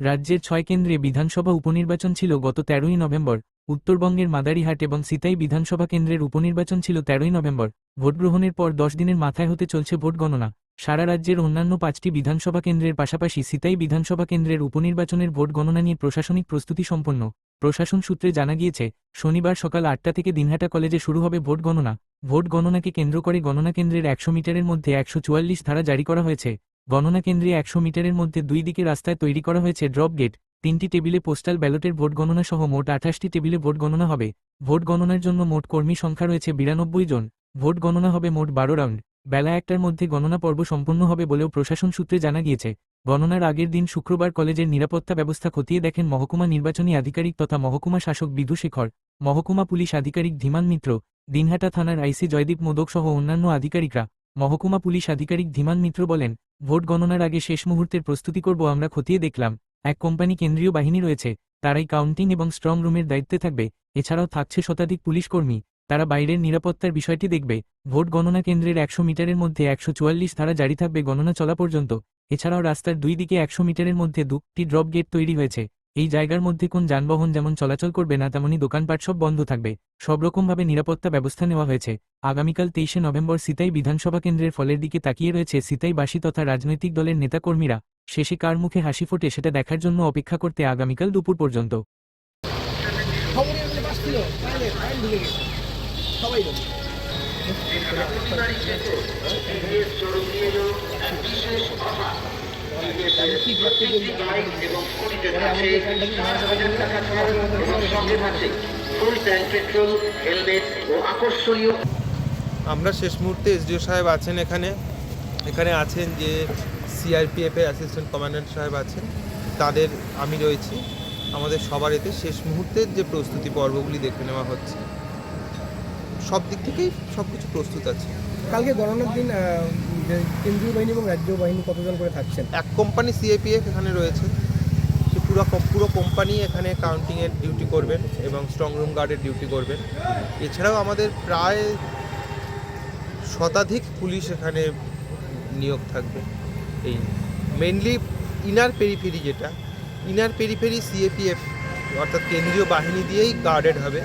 রাজ্যের ছয় কেন্দ্রে বিধানসভা উপনির্বাচন ছিল গত তেরোই নভেম্বর, উত্তরবঙ্গের মাদারিহাট এবং সিতাই বিধানসভা কেন্দ্রের উপনির্বাচন ছিল তেরোই নভেম্বর। ভোট গ্রহণের পর দশ দিনের মাথায় হতে চলছে ভোট গণনা। সারা রাজ্যের অন্যান্য পাঁচটি বিধানসভা কেন্দ্রের পাশাপাশি সিতাই বিধানসভা কেন্দ্রের উপনির্বাচনের ভোট গণনা নিয়ে প্রশাসনিক প্রস্তুতি সম্পন্ন। প্রশাসন সূত্রে জানা গিয়েছে, শনিবার সকাল আটটা থেকে দিনহাটা কলেজে শুরু হবে ভোট গণনা। ভোট গণনাকে কেন্দ্র করে গণনা কেন্দ্রের একশো মিটারের মধ্যে একশো চুয়াল্লিশ ধারা জারি করা হয়েছে। গণনা কেন্দ্রে একশো মিটারের মধ্যে দুই দিকে রাস্তায় তৈরি করা হয়েছে ড্রপ গেট, তিনটি টেবিলে পোস্টাল ব্যালটের ভোট গণনা সহ মোট আঠাশটি টেবিলে ভোট গণনা হবে। ভোট গণনার জন্য মোট কর্মী সংখ্যা রয়েছে বিরানব্বই জন। ভোট গণনা হবে মোট বারো রাউন্ড। বেলা একটার মধ্যে গণনা পর্ব সম্পন্ন হবে বলেও প্রশাসন সূত্রে জানা গিয়েছে। গণনার আগের দিন শুক্রবার কলেজের নিরাপত্তা ব্যবস্থা খতিয়ে দেখেন মহকুমা নির্বাচনী আধিকারিক তথা মহকুমা শাসক বিধু শেখর, মহকুমা পুলিশ আধিকারিক ধীমান মিত্র, দিনহাটা থানার আইসি জয়দীপ মোদক সহ অন্যান্য আধিকারিকরা। মহকুমা পুলিশ আধিকারিক ধীমান মিত্র বলেন, ভোট গণনার আগে শেষ মুহূর্তের প্রস্তুতি করব আমরা খতিয়ে দেখলাম। এক কোম্পানি কেন্দ্রীয় বাহিনী রয়েছে, তারাই কাউন্টিং এবং স্ট্রং রুমের দায়িত্বে থাকবে। এছাড়াও থাকছে শতাধিক পুলিশ কর্মী, তারা বাইরের নিরাপত্তার বিষয়টি দেখবে। ভোট গণনা কেন্দ্রের একশো মিটারের মধ্যে একশো চুয়াল্লিশ ধারা জারি থাকবে গণনা চলা পর্যন্ত। এছাড়াও রাস্তার দুই দিকে একশো মিটারের মধ্যে দুটি ড্রপ গেট তৈরি হয়েছে। এই জায়গার মধ্যে কোন যানবাহন যেমন চলাচল করবে না তেমনি দোকানপাট সব বন্ধ থাকবে। সব রকমভাবে নিরাপত্তা ব্যবস্থা নেওয়া হয়েছে। আগামীকাল তেইশে নভেম্বর সিতাই বিধানসভা কেন্দ্রের ফলের দিকে তাকিয়ে রয়েছে সিতাইবাসী তথা রাজনৈতিক দলের নেতাকর্মীরা। শেষে কার মুখে হাসি ফোটে সেটা দেখার জন্য অপেক্ষা করতে আগামীকাল দুপুর পর্যন্ত। সবাই আমরা শেষ মুহূর্তে এসডিও সাহেব আছেন এখানে। এখানে আছেন যে সিআরপিএফের অ্যাসিস্ট্যান্ট কমান্ড্যান্ট সাহেব আছেন। তাদের আমি রয়েছি। আমাদের সবার এতে শেষ মুহূর্তের যে প্রস্তুতি পর্বগুলি দেখে নেওয়া হচ্ছে, সব দিক থেকেই সব কিছু প্রস্তুত আছে। কালকে গণনার দিন কেন্দ্রীয় বাহিনী এবং রাজ্য বাহিনী কতজন করে থাকছেন? এক কোম্পানি সিআইপিএফ এখানে রয়েছে। সে পুরো পুরো কোম্পানি এখানে কাউন্টিংয়ের ডিউটি করবেন এবং স্ট্রং রুম গার্ডের ডিউটি করবেন। এছাড়াও আমাদের প্রায় শতাধিক পুলিশ এখানে নিয়োগ থাকবে। এই মেনলি ইনার পেরিফেরি যেটা ইনার পেরিফেরি সিএপিএফ অর্থাৎ কেন্দ্রীয় বাহিনী দিয়েই গার্ডেড হবে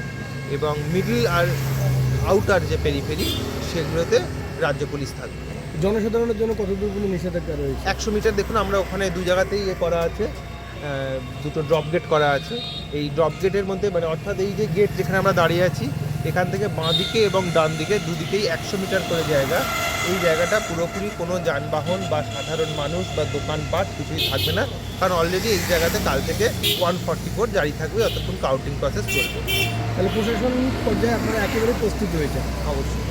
এবং মিডল আর আউটার যে পেরিফেরি সেগুলোতে রাজ্য পুলিশ থাকবে। জনসাধারণের জন্য কতদূরগুলো নিষেধাজ্ঞা রয়েছে? একশো মিটার দেখুন আমরা ওখানে দু জায়গাতেই ইয়ে করা আছে দুটো ড্রপ গেট করা আছে। এই ড্রপ গেটের মধ্যে মানে অর্থাৎ এই যে গেট যেখানে আমরা দাঁড়িয়ে আছি এখান থেকে বাঁ দিকে এবং ডান দিকে দুদিকেই একশো মিটার করে জায়গা। এই জায়গাটা পুরোপুরি কোনো যানবাহন বা সাধারণ মানুষ বা দোকানপাট কিছুই থাকবে না কারণ অলরেডি এই জায়গাতে কাল থেকে ওয়ান ফর্টি ফোর জারি থাকবে অতক্ষণ কাউন্টিং প্রসেস চলবে। তাহলে প্রশাসন পর্যায়ে আপনারা একেবারে প্রস্তুত রয়েছে অবশ্যই।